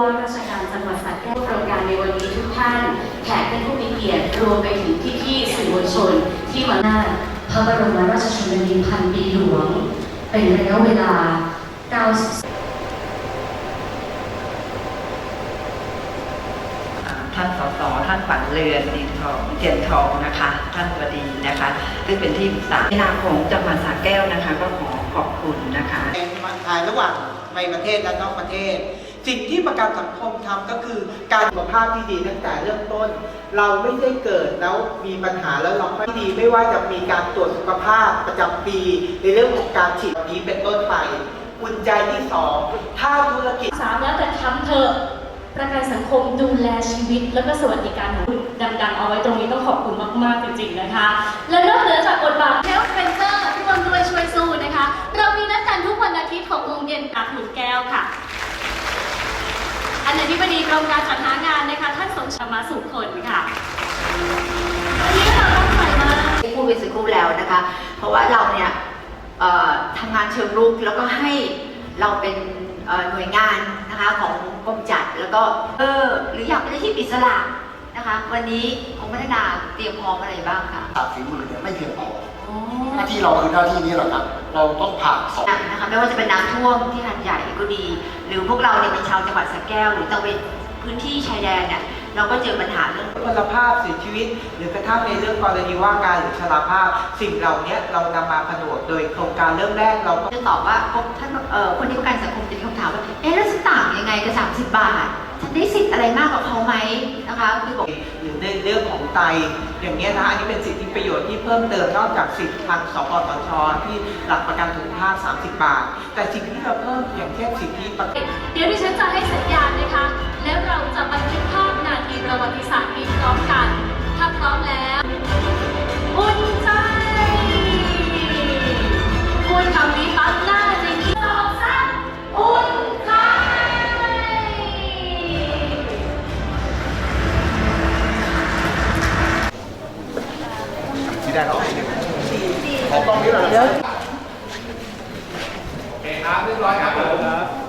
ผู้ว่าราชการจังหวัดสระแก้วโครงการในวันนี้ทุกท่าน แขกท่านผู้มีเกียรติรวมไปถึงพี่ๆสื่อมวลชน ที่มาหน้าพระบรมราชชนนีพันปีหลวง เป็นระยะเวลา90อ่าท่านสสท่านฝันเรือนดีทองเจียนทองนะคะ ท่านบดีนะคะ ซึ่งเป็นที่ปรึกษาในนามของจังหวัดสระแก้วนะคะ ก็ขอขอบคุณนะคะมาทายระหว่างในประเทศและนอกประเทศ สิ่งที่ประกันสังคมทำก็คือการสุขภาพที่ดีตั้งแต่เริ่มต้น เราไม่ได้เกิดแล้วมีปัญหาแล้วเราไม่ดีไม่ว่าจะมีการตรวจสุขภาพประจำปี ในเรื่องของการฉีดวันนี้เป็นต้นไปอุ่นใจที่สองถ้าธุรกิจสามแล้วแต่ทำเถอะประกันสังคมดูแลชีวิต แล้วก็สวัสดิการของคุณดังๆ เอาไว้ตรงนี้ต้องขอบคุณมากๆจริงๆนะคะ และนอกเหนือจากบทบาท ธิบดีกรมการจัดหางานนะคะท่านสมชมาสุขผลค่ะวันนี้เราต้องใส่มาที่พูดไปสักครู่แล้วนะคะ เพราะว่าเราเนี่ยเอ่อทำงานเชิงรุกแล้วก็ให้เราเป็นเอ่อหน่วยงานนะคะของกรมจัดแล้วก็เออหรืออยากเป็นอาชีพอิสระนะคะ วันนี้กรมพัฒนาเตรียมพร้อมอะไรบ้างคะผ่าฝีมือเนี่ยไม่เพียงพอห น้าที่เราคือหน้าที่นี้แหละครับ เราต้องผ่าสองนะคะไม่ว่าจะเป็นน้ำท่วมที่หัดใหญ่ก็ดี หรือพวกเราเนี่ยเป็นชาวจังหวัดสระแก้ว หรือตะเวนพื้นที่ชายแดนเนี่ยเราก็เจอปัญหาเรื่อง พลภาพเสียชีวิต หรือกระทั่งในเรื่องกรณีว่าการหรือชราภาพ สิ่งเหล่านี้เรานำมาผนวกโดยโครงการเริ่มแรกเราก็ จะตอบว่าพบท่านเอ่อคนที่ประกันสังคมจะมีคำถามว่า เอ๊ะแล้วฉันต่างยังไงกับ 30 บาทฉัน ได้สิทธิ์อะไรมากกว่าเขาไหมนะคะคือบอกหรือในเรื่องของไตอย่างนี้นะอันนี้เป็นสิทธิประโยชน์ที่เพิ่มเติมนอกจากสิทธิทางสปสชที่หลักประกันสุขภาพ 30 บาท แต่สิ่งที่เราเพิ่มอย่างเช่นสิทธิประกันเดี๋ยวดิฉันจะให้สัญญาณนะคะแล้วเราจะีได้หรอขอกล้องนี้หน่อยเดี๋ยวโอเคครับเรียบร้อยครับผม